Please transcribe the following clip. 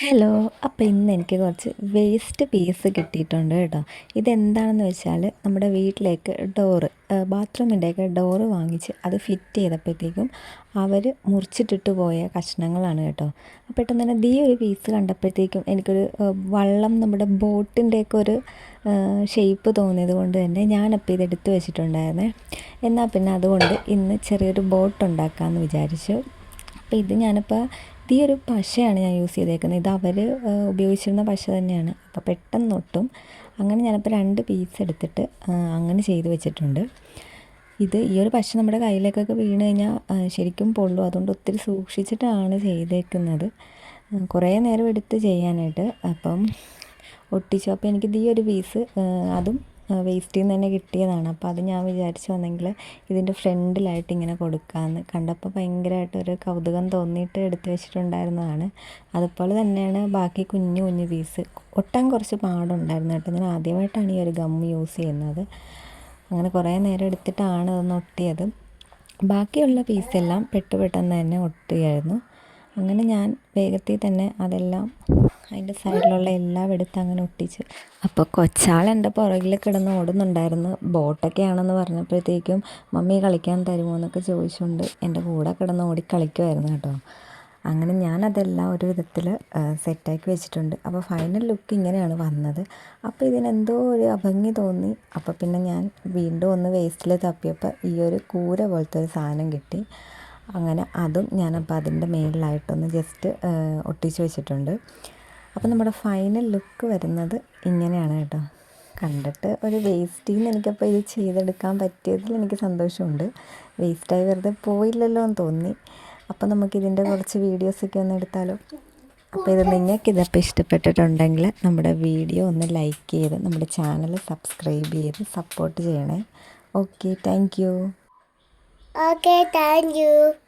Hello അപ്പോൾ ഇന്ന് എനിക്ക് കുറച്ച് വേസ്റ്റ് പീസ് കിട്ടിയിട്ടുണ്ട് കേട്ടോ. ഇതെന്താണെന്ന് വെച്ചാൽ നമ്മുടെ വീട്ടിലേക്ക് ഡോറ് ബാത്റൂമിന്റെയൊക്കെ ഡോറ് വാങ്ങിച്ച് അത് ഫിറ്റ് ചെയ്തപ്പോഴത്തേക്കും അവർ മുറിച്ചിട്ടിട്ട് പോയ കഷ്ണങ്ങളാണ് കേട്ടോ. പെട്ടെന്ന് തന്നെ ദീ ഒരു പീസ് കണ്ടപ്പോഴത്തേക്കും എനിക്കൊരു വള്ളം നമ്മുടെ ബോട്ടിന്റെയൊക്കെ ഒരു ഷേപ്പ് തോന്നിയത് കൊണ്ട് തന്നെ ഞാനപ്പോൾ ഇത് എടുത്തു വെച്ചിട്ടുണ്ടായിരുന്നേ. എന്നാൽ പിന്നെ അതുകൊണ്ട് ഇന്ന് ചെറിയൊരു ബോട്ട് ഉണ്ടാക്കാമെന്ന് വിചാരിച്ചു. അപ്പോൾ ഇത് ഞാനിപ്പോൾ ഈ ഒരു പശയാണ് ഞാൻ യൂസ് ചെയ്തേക്കുന്നത്. ഇത് അവർ ഉപയോഗിച്ചിരുന്ന പശ തന്നെയാണ്. അപ്പോൾ പെട്ടെന്ന് ഒട്ടും. അങ്ങനെ ഞാനിപ്പോൾ രണ്ട് പീസ് എടുത്തിട്ട് അങ്ങനെ ചെയ്ത് വെച്ചിട്ടുണ്ട്. ഇത് ഈ ഒരു പശ നമ്മുടെ കയ്യിലേക്കൊക്കെ വീണ് കഴിഞ്ഞാൽ ശരിക്കും പൊള്ളും. അതുകൊണ്ട് ഒത്തിരി സൂക്ഷിച്ചിട്ടാണ് ചെയ്തേക്കുന്നത്. കുറേ നേരം എടുത്ത് ചെയ്യാനായിട്ട്. അപ്പം ഒട്ടിച്ചു അപ്പോൾ എനിക്ക് ഈ ഒരു പീസ് അതും വേസ്റ്റിൽ നിന്ന് തന്നെ കിട്ടിയതാണ്. അപ്പോൾ അത് ഞാൻ വിചാരിച്ചു വന്നെങ്കിൽ ഇതിന്റെ ഫ്രണ്ടിലായിട്ട് ഇങ്ങനെ കൊടുക്കാമെന്ന് കണ്ടപ്പോൾ ഭയങ്കരമായിട്ട് ഒരു കൗതുകം തോന്നിയിട്ട് എടുത്തു വെച്ചിട്ടുണ്ടായിരുന്നതാണ്. അതുപോലെ തന്നെയാണ് ബാക്കി കുഞ്ഞു കുഞ്ഞു പീസ് ഒട്ടാൻ കുറച്ച് പാടുണ്ടായിരുന്നു കേട്ടോ. ഞാൻ ആദ്യമായിട്ടാണ് ഈ ഒരു ഗം യൂസ് ചെയ്യുന്നത്. അങ്ങനെ കുറേ നേരം എടുത്തിട്ടാണ് അതൊന്ന് ഒട്ടിയത്. ബാക്കിയുള്ള പീസെല്ലാം പെട്ട് പെട്ടെന്ന് തന്നെ ഒട്ടിയായിരുന്നു. അങ്ങനെ ഞാൻ വേഗത്തിൽ തന്നെ അതെല്ലാം അതിന്റെ സൈഡിലുള്ള എല്ലാം എടുത്ത് അങ്ങനെ ഒട്ടിച്ച്. അപ്പോൾ കൊച്ചാൾ എന്റെ പുറകിൽ കിടന്ന് ഓടുന്നുണ്ടായിരുന്നു. ബോട്ടൊക്കെ ആണെന്ന് പറഞ്ഞപ്പോഴത്തേക്കും മമ്മി കളിക്കാൻ തരുമോ? എന്നൊക്കെ ചോദിച്ചുകൊണ്ട് എന്റെ കൂടെ കിടന്ന് ഓടി കളിക്കുമായിരുന്നു കേട്ടോ. അങ്ങനെ ഞാനതെല്ലാം ഒരു വിധത്തിൽ സെറ്റാക്കി വെച്ചിട്ടുണ്ട്. അപ്പോൾ ഫൈനൽ ലുക്ക് ഇങ്ങനെയാണ് വന്നത്. അപ്പോൾ ഇതിനെന്തോ ഒരു അഭംഗി തോന്നി. അപ്പോൾ പിന്നെ ഞാൻ വീണ്ടും ഒന്ന് വേസ്റ്റിൽ തപ്പിയപ്പോൾ ഈ ഒരു കൂര പോലത്തെ ഒരു സാധനം കിട്ടി. അങ്ങനെ അതും ഞാനപ്പോൾ അതിന്റെ മേളിലായിട്ടൊന്ന് ജസ്റ്റ് ഒട്ടിച്ച് വെച്ചിട്ടുണ്ട്. അപ്പോൾ നമ്മുടെ ഫൈനൽ ലുക്ക് വരുന്നത് ഇങ്ങനെയാണ് കേട്ടോ. കണ്ടിട്ട് ഒരു വേസ്റ്റിൽ നിന്ന് എനിക്കപ്പോൾ ഇത് ചെയ്തെടുക്കാൻ പറ്റിയതിൽ എനിക്ക് സന്തോഷമുണ്ട്. വേസ്റ്റായി വെറുതെ പോയില്ലല്ലോ എന്ന് തോന്നി. അപ്പോൾ നമുക്കിതിന്റെ കുറച്ച് വീഡിയോസൊക്കെ ഒന്ന് എടുത്താലോ? അപ്പോൾ ഇത് നിങ്ങൾക്ക് ഇതപ്പോൾ ഇഷ്ടപ്പെട്ടിട്ടുണ്ടെങ്കിൽ നമ്മുടെ വീഡിയോ ഒന്ന് ലൈക്ക് ചെയ്ത് നമ്മുടെ ചാനൽ സബ്സ്ക്രൈബ് ചെയ്ത് സപ്പോർട്ട് ചെയ്യണേ. Okay thank you okay thank you.